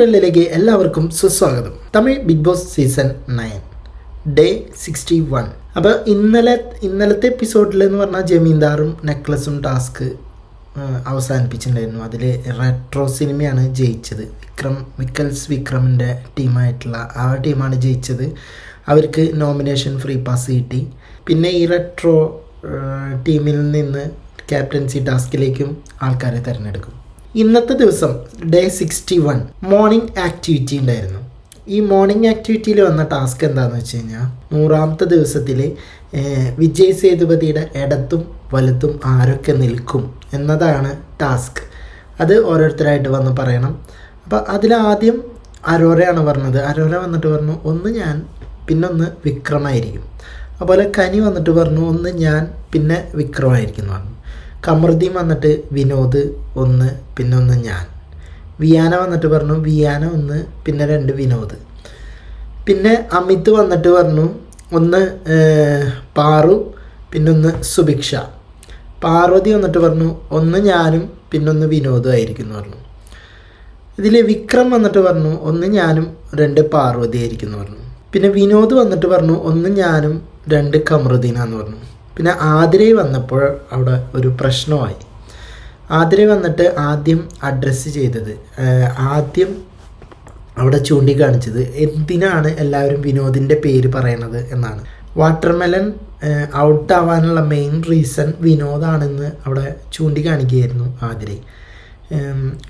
വെള്ളിലേക്ക് എല്ലാവർക്കും സുസ്വാഗതം. Tamil Bigg Boss season nine. Day sixty one. അപ്പോൾ ഇന്നലെ ഇന്നലത്തെ എപ്പിസോഡിൽ എന്ന് പറഞ്ഞാൽ ജമീന്ദാറും നെക്ലസും ടാസ്ക് അവസാനിപ്പിച്ചിട്ടുണ്ടായിരുന്നു. അതിൽ റെട്രോ സിനിമയാണ് ജയിച്ചത്. വിക്രം വിക്കൽസ് വിക്രമിന്റെ ടീമായിട്ടുള്ള ആ ടീമാണ് ജയിച്ചത്. അവർക്ക് നോമിനേഷൻ ഫ്രീ പാസ് കിട്ടി. പിന്നെ ഈ റെട്രോ ടീമിൽ നിന്ന് ക്യാപ്റ്റൻസി ടാസ്കിലേക്കും ആൾക്കാരെ തിരഞ്ഞെടുക്കും. ഇന്നത്തെ ദിവസം day sixty one morning activity ഉണ്ടായിരുന്നു. ഈ മോർണിംഗ് ആക്ടിവിറ്റിയിൽ വന്ന ടാസ്ക് എന്താണെന്ന് വെച്ച് കഴിഞ്ഞാൽ നൂറാമത്തെ ദിവസത്തിൽ വിജയ് സേതുപതിയുടെ ഇടത്തും വലത്തും ആരൊക്കെ നിൽക്കും എന്നതാണ് ടാസ്ക് അത് ഓരോരുത്തരായിട്ട് വന്ന് പറയണം. അപ്പോൾ അതിലാദ്യം അരോരയാണ് പറഞ്ഞത്. അരോര വന്നിട്ട് പറഞ്ഞു ഒന്ന് ഞാൻ പിന്നൊന്ന് വിക്രമായിരിക്കും. അതുപോലെ കനി വന്നിട്ട് പറഞ്ഞു ഒന്ന് ഞാൻ പിന്നെ വിക്രമായിരിക്കും എന്ന് പറഞ്ഞു. കമർദീൻ വന്നിട്ട് വിനോദ് ഒന്ന് പിന്നെ ഒന്ന് ഞാൻ. വിയാന വന്നിട്ട് പറഞ്ഞു വിയാന ഒന്ന് പിന്നെ രണ്ട് വിനോദ്. പിന്നെ അമിത് വന്നിട്ട് പറഞ്ഞു ഒന്ന് പാറു പിന്നെ ഒന്ന് സുഭിക്ഷ. പാർവതി വന്നിട്ട് പറഞ്ഞു ഒന്ന് ഞാനും പിന്നൊന്ന് വിനോദും ആയിരിക്കും എന്ന് പറഞ്ഞു. ഇതിൽ വിക്രം വന്നിട്ട് പറഞ്ഞു ഒന്ന് ഞാനും രണ്ട് പാർവതി ആയിരിക്കും എന്ന് പറഞ്ഞു. പിന്നെ വിനോദ് വന്നിട്ട് പറഞ്ഞു ഒന്ന് ഞാനും രണ്ട് കമറുദ്ദീനാന്ന് പറഞ്ഞു. പിന്നെ ആതിരെ വന്നപ്പോൾ അവിടെ ഒരു പ്രശ്നമായി. ആതിര വന്നിട്ട് ആദ്യം അഡ്രസ്സ് ചെയ്തത്. ആദ്യം അവിടെ ചൂണ്ടിക്കാണിച്ചത് എന്തിനാണ് എല്ലാവരും വിനോദിന്റെ പേര് പറയണത് എന്നാണ്. വാട്ടർമെലൻ ഔട്ട് ആവാനുള്ള മെയിൻ റീസൺ വിനോദാണെന്ന് അവിടെ ചൂണ്ടിക്കാണിക്കുകയായിരുന്നു ആതിരെ.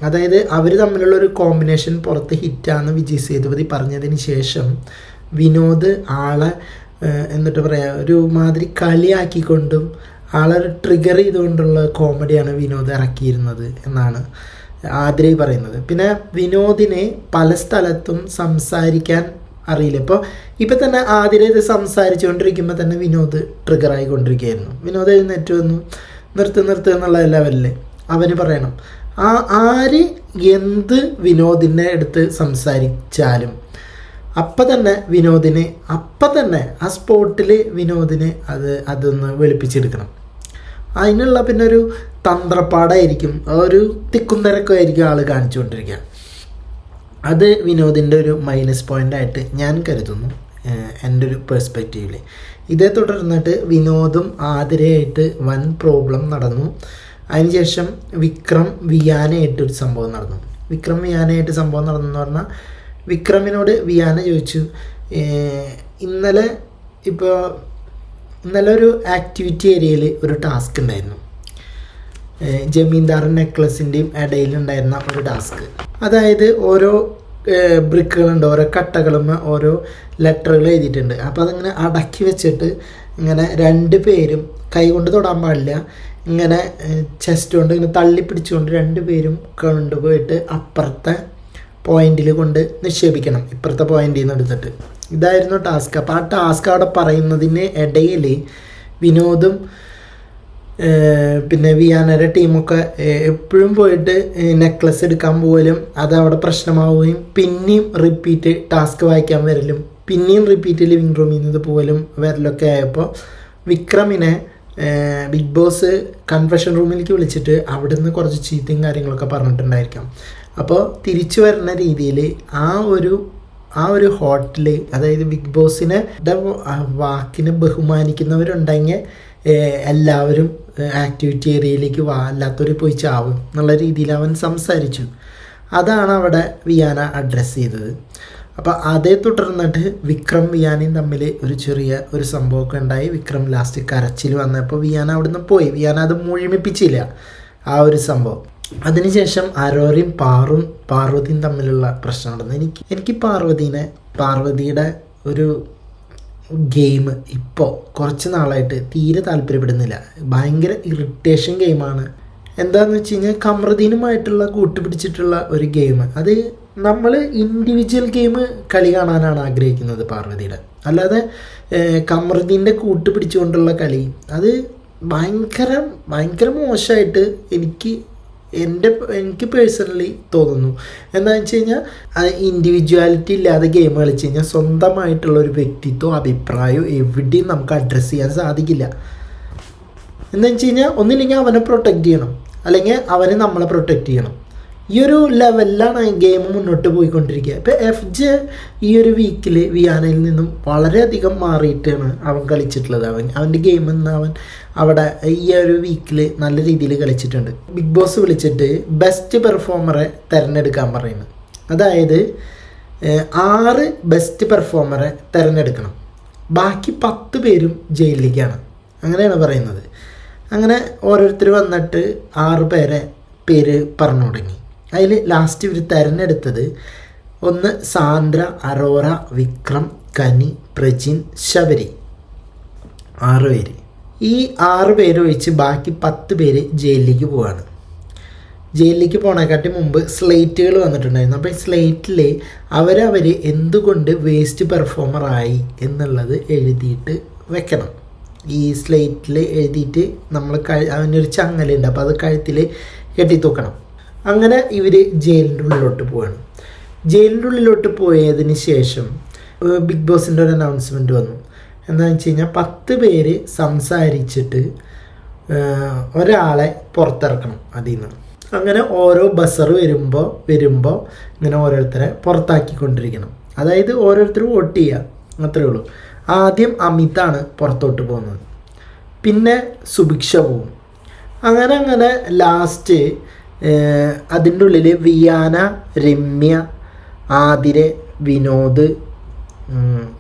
അതായത് അവർ തമ്മിലുള്ള ഒരു കോമ്പിനേഷൻ പുറത്ത് ഹിറ്റാന്ന് വിജയ് സേതുപതി പറഞ്ഞതിന് ശേഷം വിനോദ് ആളെ എന്നിട്ട് പറയാം ഒരു മാതിരി കളിയാക്കിക്കൊണ്ടും ആളെ ട്രിഗർ ചെയ്തുകൊണ്ടുള്ള കോമഡിയാണ് വിനോദ് ഇറക്കിയിരുന്നത് എന്നാണ് ആദ്രി പറയുന്നത്. പിന്നെ വിനോദിനെ പല സ്ഥലത്തും സംസാരിക്കാൻ അറിയില്ല. ഇപ്പോൾ ഇപ്പം തന്നെ ആതിര ഇത് സംസാരിച്ചുകൊണ്ടിരിക്കുമ്പോൾ തന്നെ വിനോദ് ട്രിഗർ ആയിക്കൊണ്ടിരിക്കുകയായിരുന്നു. വിനോദ് എഴുന്നേറ്റ് വന്നു നിർത്ത് നിർത്ത് എന്നുള്ള ലെവലിൽ അവന് പറയണം. ആ ആര് എന്ത് വിനോദിനെ എടുത്ത് സംസാരിച്ചാലും അപ്പം തന്നെ വിനോദിനെ അപ്പം തന്നെ ആ സ്പോട്ടിൽ വിനോദിനെ അത് അതൊന്ന് വെളുപ്പിച്ചെടുക്കണം. അതിനുള്ള പിന്നെ ഒരു തന്ത്രപ്പാടായിരിക്കും ഒരു തിക്കും തിരക്കുമായിരിക്കും ആൾ കാണിച്ചുകൊണ്ടിരിക്കുക. അത് വിനോദിന്റെ ഒരു മൈനസ് പോയിന്റ് ആയിട്ട് ഞാൻ കരുതുന്നു എന്റെ ഒരു പേഴ്സ്പെക്റ്റീവിൽ ഇതേ തുടർന്നിട്ട് വിനോദും ആതിരയായിട്ട് വൻ പ്രോബ്ലം നടന്നു. അതിനുശേഷം വിക്രം വിയാനയായിട്ട് ഒരു സംഭവം നടന്നു. വിക്രം വിയാനയായിട്ട് സംഭവം നടന്നു എന്ന് പറഞ്ഞാൽ വിക്രമിനോട് വിയാന ചോദിച്ചു. ഇന്നലെ ഇപ്പോൾ ഇന്നലെ ഒരു ആക്ടിവിറ്റി ഏരിയയിൽ ഒരു ടാസ്ക് ഉണ്ടായിരുന്നു. ജമീന്ദാർ നെക്ലസിന്റെയും ഇടയിലുണ്ടായിരുന്ന ഒരു ടാസ്ക് അതായത് ഓരോ ബ്രിക്കുകളുണ്ട് ഓരോ കട്ടകളും ഓരോ ലെറ്ററുകൾ എഴുതിയിട്ടുണ്ട്. അപ്പോൾ അതിങ്ങനെ അടക്കി വെച്ചിട്ട് ഇങ്ങനെ രണ്ട് പേരും കൈ കൊണ്ട് തൊടാൻ പാടില്ല. ഇങ്ങനെ ചെസ്റ്റ് കൊണ്ട് ഇങ്ങനെ തള്ളി പിടിച്ചുകൊണ്ട് രണ്ട് പേരും കൊണ്ടുപോയിട്ട് അപ്പുറത്തെ പോയിന്റിൽ കൊണ്ട് നിക്ഷേപിക്കണം ഇപ്പുറത്തെ പോയിന്റിൽ നിന്ന് എടുത്തിട്ട്. ഇതായിരുന്നു ടാസ്ക്. അപ്പോൾ ആ ടാസ്ക് അവിടെ പറയുന്നതിന് ഇടയിൽ വിനോദും പിന്നെ വിയാനര ടീമൊക്കെ എപ്പോഴും പോയിട്ട് നെക്ലസ് എടുക്കാൻ പോലും അത് അവിടെ പ്രശ്നമാവുകയും പിന്നെയും റിപ്പീറ്റ് ടാസ്ക് വായിക്കാൻ വരലും പിന്നെയും റിപ്പീറ്റ് ലിവിങ് റൂമിൽ നിന്ന് പോലും വരലൊക്കെ ആയപ്പോൾ വിക്രമിനെ ബിഗ് ബോസ് കൺഫെഷൻ റൂമിലേക്ക് വിളിച്ചിട്ട് അവിടുന്ന് കുറച്ച് ചീത്തയും കാര്യങ്ങളൊക്കെ പറഞ്ഞിട്ടുണ്ടായിരിക്കാം. അപ്പോൾ തിരിച്ചു വരുന്ന രീതിയിൽ ആ ഒരു ആ ഒരു ഹോട്ടൽ അതായത് ബിഗ് ബോസിനെ വാക്കിനെ ബഹുമാനിക്കുന്നവരുണ്ടെങ്കിൽ എല്ലാവരും ആക്ടിവിറ്റി ഏരിയയിലേക്ക് വാ അല്ലാത്തവർ പോയി ചാവും എന്നുള്ള രീതിയിൽ അവൻ സംസാരിച്ചു. അതാണ് അവിടെ വിയാന അഡ്രസ്സ് ചെയ്തത്. അപ്പോൾ അതേ തുടർന്നിട്ട് വിക്രം വിയാനയും തമ്മിൽ ഒരു ചെറിയ ഒരു സംഭവമൊക്കെ ഉണ്ടായി. വിക്രം ലാസ്റ്റ് കരച്ചിൽ വന്നപ്പോൾ വിയാന അവിടുന്ന് പോയി. വിയാന അത് മുഴുമിപ്പിച്ചില്ല ആ ഒരു സംഭവം. അതിനുശേഷം അരോരയും പാറും പാർവതിയും തമ്മിലുള്ള പ്രശ്നം നടന്നു. എനിക്ക് എനിക്ക് പാർവതീനെ പാർവതിയുടെ ഒരു ഗെയിം ഇപ്പോൾ കുറച്ച് നാളായിട്ട് തീരെ താല്പര്യപ്പെടുന്നില്ല. ഭയങ്കര ഇറിറ്റേഷൻ ഗെയിമാണ്. എന്താന്ന് വെച്ച് കഴിഞ്ഞാൽ കമറുദ്ദീനുമായിട്ടുള്ള കൂട്ടുപിടിച്ചിട്ടുള്ള ഒരു ഗെയിം. അത് നമ്മൾ ഇൻഡിവിജ്വൽ ഗെയിം കളി കാണാനാണ് ആഗ്രഹിക്കുന്നത് പാർവതിയുടെ. അല്ലാതെ കമൃദീന്റെ കൂട്ടുപിടിച്ചുകൊണ്ടുള്ള കളി അത് ഭയങ്കര ഭയങ്കര മോശമായിട്ട് എനിക്ക് എന്റെ എനിക്ക് പേഴ്സണലി തോന്നുന്നു. എന്താണെന്ന് വെച്ച് കഴിഞ്ഞാൽ ഇൻഡിവിജ്വാലിറ്റി ഇല്ലാതെ ഗെയിം കളിച്ച് കഴിഞ്ഞാൽ സ്വന്തമായിട്ടുള്ള ഒരു വ്യക്തിത്വം അഭിപ്രായവും എവിടെയും നമുക്ക് അഡ്രസ്സ് ചെയ്യാൻ സാധിക്കില്ല. എന്താണെന്ന് വെച്ച് കഴിഞ്ഞാൽ ഒന്നില്ലെങ്കിൽ അവനെ പ്രൊട്ടക്റ്റ് ചെയ്യണം. അല്ലെങ്കിൽ അവന് നമ്മളെ പ്രൊട്ടക്റ്റ് ചെയ്യണം. ഈ ഒരു ലെവലിലാണ് ഗെയിം മുന്നോട്ട് പോയിക്കൊണ്ടിരിക്കുക. ഇപ്പോൾ എഫ് ജെ ഈ ഒരു വീക്കിൽ വിയാനയിൽ നിന്നും വളരെയധികം മാറിയിട്ടാണ് അവൻ കളിച്ചിട്ടുള്ളത്. അവൻ അവന്റെ ഗെയിം നിന്ന് അവൻ അവിടെ ഈ ഒരു വീക്കിൽ നല്ല രീതിയിൽ കളിച്ചിട്ടുണ്ട്. ബിഗ് ബോസ് വിളിച്ചിട്ട് ബെസ്റ്റ് പെർഫോമറെ തിരഞ്ഞെടുക്കാൻ പറയുന്നു. അതായത് ആറ് ബെസ്റ്റ് പെർഫോമറെ തിരഞ്ഞെടുക്കണം. ബാക്കി പത്ത് പേരും ജയിലിലേക്കാണ്. അങ്ങനെയാണ് പറയുന്നത്. അങ്ങനെ ഓരോരുത്തർ വന്നിട്ട് ആറ് പേരെ പേര് പറഞ്ഞു തുടങ്ങി അതിൽ ലാസ്റ്റ് ഇവർ തിരഞ്ഞെടുത്തത് ഒന്ന് സാന്ദ്ര അറോറ വിക്രം കനി പ്രജിൻ ശബരി. ആറ് പേര്. ഈ ആറ് പേര് ഒഴിച്ച് ബാക്കി പത്ത് പേര് ജയിലിലേക്ക് പോവാണ്. ജയിലിലേക്ക് പോണേക്കാട്ടി മുമ്പ് സ്ലേറ്റുകൾ വന്നിട്ടുണ്ടായിരുന്നു. അപ്പോൾ ഈ സ്ലേറ്റിൽ അവരവർ എന്തുകൊണ്ട് വേസ്റ്റ് പെർഫോമറായി എന്നുള്ളത് എഴുതിയിട്ട് വെക്കണം. ഈ സ്ലേറ്റിൽ എഴുതിയിട്ട് നമ്മൾ കഴി അവനൊരു ചങ്ങലുണ്ട്. അപ്പോൾ അത് കഴുത്തിൽ കെട്ടിത്തൂക്കണം അങ്ങനെ ഇവർ ജയിലിന്റെ ഉള്ളിലോട്ട് പോവാണ്. ജയിലിന്റെ ഉള്ളിലോട്ട് പോയതിന് ശേഷം ബിഗ് ബോസിന്റെ ഒരു അനൗൺസ്മെന്റ് വന്നു. എന്താണെന്ന് വെച്ച് കഴിഞ്ഞാൽ പത്ത് പേര് സംസാരിച്ചിട്ട് ഒരാളെ പുറത്തിറക്കണം അതിൽ നിന്ന് അങ്ങനെ ഓരോ ബസർ വരുമ്പോൾ വരുമ്പോൾ ഇങ്ങനെ ഓരോരുത്തരെ പുറത്താക്കിക്കൊണ്ടിരിക്കണം. അതായത് ഓരോരുത്തർ വോട്ട് ചെയ്യുക അത്രേ ഉള്ളൂ. ആദ്യം അമിതാണ് പുറത്തോട്ട് പോകുന്നത്. പിന്നെ സുഭിക്ഷ പോവും. അങ്ങനെ അങ്ങനെ ലാസ്റ്റ് അതിന്റെ ഉള്ളിൽ വിയാന രമ്യ ആതിര വിനോദ്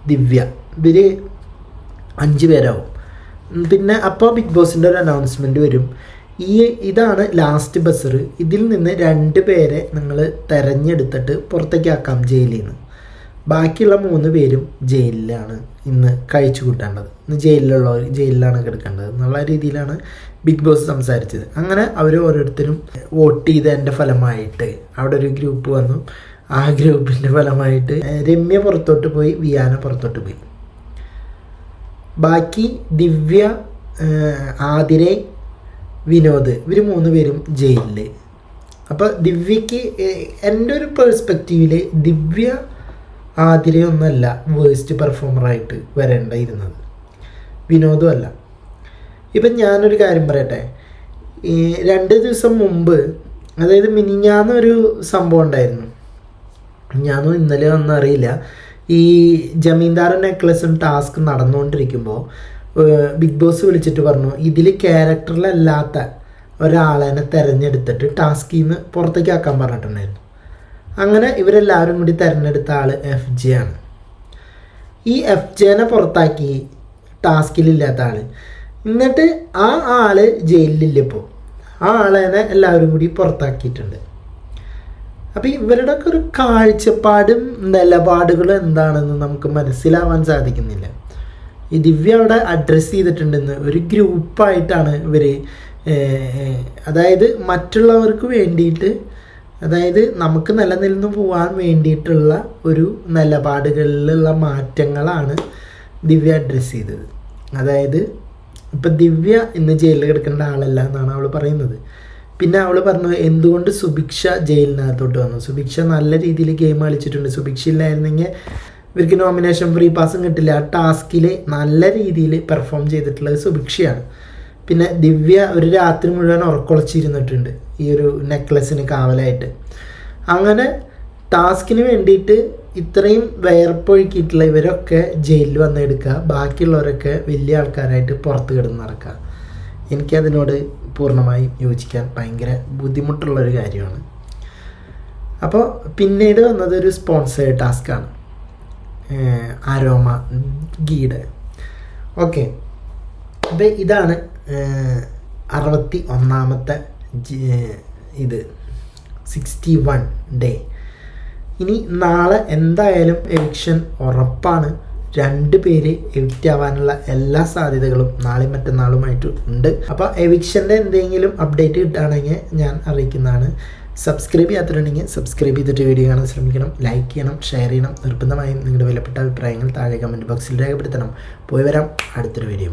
ദിവ്യ. ഇവർ അഞ്ച് പേരാവും. പിന്നെ അപ്പോൾ ബിഗ് ബോസിന്റെ ഒരു അനൗൺസ്മെന്റ് വരും. ഈ ഇതാണ് ലാസ്റ്റ് ബസർ. ഇതിൽ നിന്ന് രണ്ട് പേരെ നിങ്ങൾ തെരഞ്ഞെടുത്തിട്ട് പുറത്തേക്കാക്കാം ജയിലിൽ നിന്ന് ബാക്കിയുള്ള മൂന്ന് പേരും ജയിലിലാണ്. ഇന്ന് കഴിച്ചു കൂട്ടേണ്ടത്. ഇന്ന് ജയിലിലുള്ളവർ ജയിലിലാണ് കിടക്കേണ്ടത്. എന്നുള്ള രീതിയിലാണ് ബിഗ് ബോസ് സംസാരിച്ചത്. അങ്ങനെ അവർ ഓരോരുത്തരും വോട്ട് ചെയ്തതിന്റെ ഫലമായിട്ട് അവിടെ ഒരു ഗ്രൂപ്പ് വന്നു. ആ ഗ്രൂപ്പിന്റെ ഫലമായിട്ട് രമ്യ പുറത്തോട്ട് പോയി വിയാന പുറത്തോട്ട് പോയി. ബാക്കി ദിവ്യ ആതിരെ വിനോദ് ഇവർ മൂന്ന് പേരും ജയിലിൽ അപ്പോൾ ദിവ്യക്ക് എന്റെ ഒരു പേഴ്സ്പെക്റ്റീവിൽ ദിവ്യ ആതിരയൊന്നല്ല വേസ്റ്റ് പെർഫോമറായിട്ട് വരേണ്ടിയിരുന്നത്. വിനോദമല്ല. ഇപ്പം ഞാനൊരു കാര്യം പറയട്ടെ. ഈ രണ്ട് ദിവസം മുമ്പ് അതായത് മിനിഞ്ഞാന്നൊരു സംഭവം ഉണ്ടായിരുന്നു. ഞാനും ഇന്നലെ ഒന്നും അറിയില്ല. ഈ ജമീന്ദാർ നെക്ലസും ടാസ്ക് നടന്നുകൊണ്ടിരിക്കുമ്പോൾ ബിഗ് ബോസ് വിളിച്ചിട്ട് പറഞ്ഞു ഇതിൽ ക്യാരക്ടറിലല്ലാത്ത ഒരാളെ തിരഞ്ഞെടുത്തിട്ട് ടാസ്കിൽ നിന്ന് പുറത്തേക്ക് ആക്കാൻ പറഞ്ഞിട്ടുണ്ടായിരുന്നു. അങ്ങനെ ഇവരെല്ലാവരും കൂടി തിരഞ്ഞെടുത്ത ആൾ എഫ് ജെ ആണ്. ഈ എഫ് ജെനെ പുറത്താക്കി ടാസ്കിലില്ലാത്ത ആൾ എന്നിട്ട് ആ ആൾ ജയിലിലില്ല ഇപ്പോൾ ആ ആളെനെ എല്ലാവരും കൂടി പുറത്താക്കിയിട്ടുണ്ട്. അപ്പോൾ ഇവരുടെ ഒക്കെ ഒരു കാഴ്ചപ്പാടും നിലപാടുകളും എന്താണെന്ന് നമുക്ക് മനസ്സിലാവാൻ സാധിക്കുന്നില്ല. ഈ ദിവ്യ അവിടെ അഡ്രസ്സ് ചെയ്തിട്ടുണ്ടെന്ന് ഒരു ഗ്രൂപ്പായിട്ടാണ് ഇവർ അതായത് മറ്റുള്ളവർക്ക് വേണ്ടിയിട്ട് അതായത് നമുക്ക് നിലനിന്ന് പോകാൻ വേണ്ടിയിട്ടുള്ള ഒരു നിലപാടുകളിലുള്ള മാറ്റങ്ങളാണ് ദിവ്യ അഡ്രസ്സ് ചെയ്തത്. അതായത് ഇപ്പം ദിവ്യ ഇന്ന് ജയിലിൽ കിടക്കേണ്ട ആളല്ല എന്നാണ് അവൾ പറയുന്നത്. പിന്നെ അവൾ പറഞ്ഞു എന്തുകൊണ്ട് സുഭിക്ഷ ജയിലിനകത്തോട്ട് വന്നു? സുഭിക്ഷ നല്ല രീതിയിൽ ഗെയിം കളിച്ചിട്ടുണ്ട്. സുഭിക്ഷ ഇല്ലായിരുന്നെങ്കിൽ ഇവർക്ക് നോമിനേഷൻ ഫ്രീ പാസും കിട്ടില്ല. ആ ടാസ്കിൽ നല്ല രീതിയിൽ പെർഫോം ചെയ്തിട്ടുള്ളത് സുഭിക്ഷയാണ്. പിന്നെ ദിവ്യ ഒരു രാത്രി മുഴുവൻ ഉറക്കൊളച്ചിരുന്നിട്ടുണ്ട് ഈ ഒരു നെക്ലസിന് കാവലായിട്ട്. അങ്ങനെ ടാസ്കിന് വേണ്ടിയിട്ട് ഇത്രയും വയർപ്പൊഴുക്കിയിട്ടുള്ള ഇവരൊക്കെ ജയിലിൽ വന്ന് എടുക്കുക. ബാക്കിയുള്ളവരൊക്കെ വലിയ ആൾക്കാരായിട്ട് പുറത്ത് കിടന്ന് നടക്കുക. എനിക്കതിനോട് പൂർണമായും യോജിക്കാൻ ഭയങ്കര ബുദ്ധിമുട്ടുള്ളൊരു കാര്യമാണ്. അപ്പോൾ പിന്നീട് വന്നത് ഒരു സ്പോൺസേഡ് ടാസ്ക്കാണ് അരോമ ഗീഡ് ഓക്കെ. അപ്പോൾ ഇതാണ് അറുപത്തി ഒന്നാമത്തെ ഇത് സിക്സ്റ്റി വൺ ഡേ ഇനി നാളെ എന്തായാലും എവിക്ഷൻ ഉറപ്പാണ്. രണ്ട് പേര് എവിക്റ്റ് ആവാനുള്ള എല്ലാ സാധ്യതകളും നാളെയും മറ്റന്നാളുമായിട്ട് ഉണ്ട്. അപ്പോൾ എവിക്ഷന്റെ എന്തെങ്കിലും അപ്ഡേറ്റ് കിട്ടുകയാണെങ്കിൽ ഞാൻ അറിയിക്കുന്നതാണ്. സബ്സ്ക്രൈബ് ചെയ്യാത്തിട്ടുണ്ടെങ്കിൽ സബ്സ്ക്രൈബ് ചെയ്തിട്ട് വീഡിയോ കാണാൻ ശ്രമിക്കണം. ലൈക്ക് ചെയ്യണം ഷെയർ ചെയ്യണം. നിർബന്ധമായും നിങ്ങളുടെ വിലപ്പെട്ട അഭിപ്രായങ്ങൾ താഴെ കമന്റ് ബോക്സിൽ രേഖപ്പെടുത്തണം. പോയി വരാം. അടുത്തൊരു വീഡിയോ